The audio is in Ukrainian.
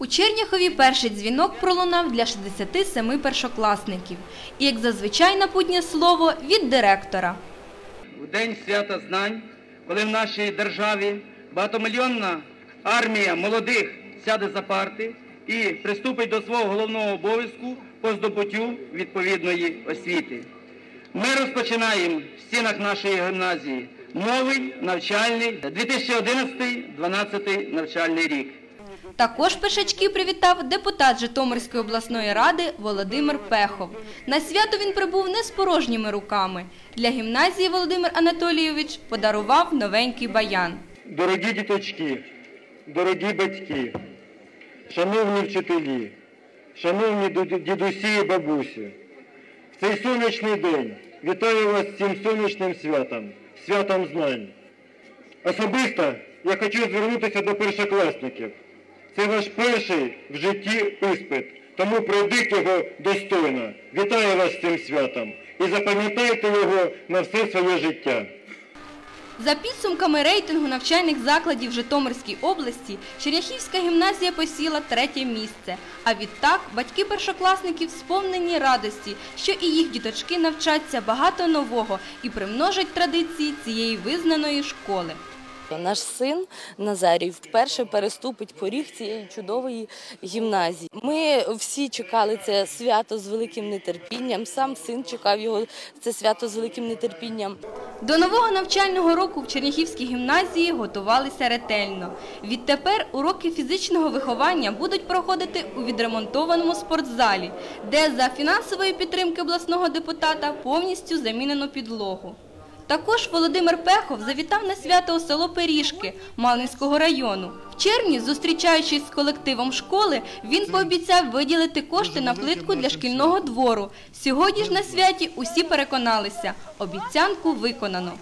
У Черняхові перший дзвінок пролунав для 67 першокласників. І, як зазвичай, напутнє слово від директора. в день свята знань, коли в нашій державі багатомільйонна армія молодих сяде за парти і приступить до свого головного обов'язку по здобуттю відповідної освіти. Ми розпочинаємо в стінах нашої гімназії новий навчальний 2011-2012 навчальний рік. Також пишачки привітав депутат Житомирської обласної ради Володимир Пехов. На свято він прибув не з порожніми руками. Для гімназії Володимир Анатолійович подарував новенький баян. Дорогі діточки, дорогі батьки, шановні вчителі, шановні дідусі і бабусі, в цей сонячний день вітаю вас з цим сонячним святом, святом знань. Особисто я хочу звернутися до першокласників. Це ваш перший в житті іспит, тому пройдіть його достойно. Вітаю вас з цим святом і запам'ятайте його на все своє життя. За підсумками рейтингу навчальних закладів Житомирській області, Черняхівська гімназія посіла третє місце. А відтак батьки першокласників сповнені радості, що і їх діточки навчаться багато нового і примножать традиції цієї визнаної школи. Наш син Назарій вперше переступить поріг цієї чудової гімназії. Ми всі чекали це свято з великим нетерпінням. Сам син чекав його це свято з великим нетерпінням. До нового навчального року в Черняхівській гімназії готувалися ретельно. Відтепер уроки фізичного виховання будуть проходити у відремонтованому спортзалі, де за фінансової підтримки обласного депутата повністю замінено підлогу. Також Володимир Пехов завітав на свято у село Пиріжки Малинського району. В червні, зустрічаючись з колективом школи, він пообіцяв виділити кошти на плитку для шкільного двору. Сьогодні ж на святі усі переконалися – обіцянку виконано.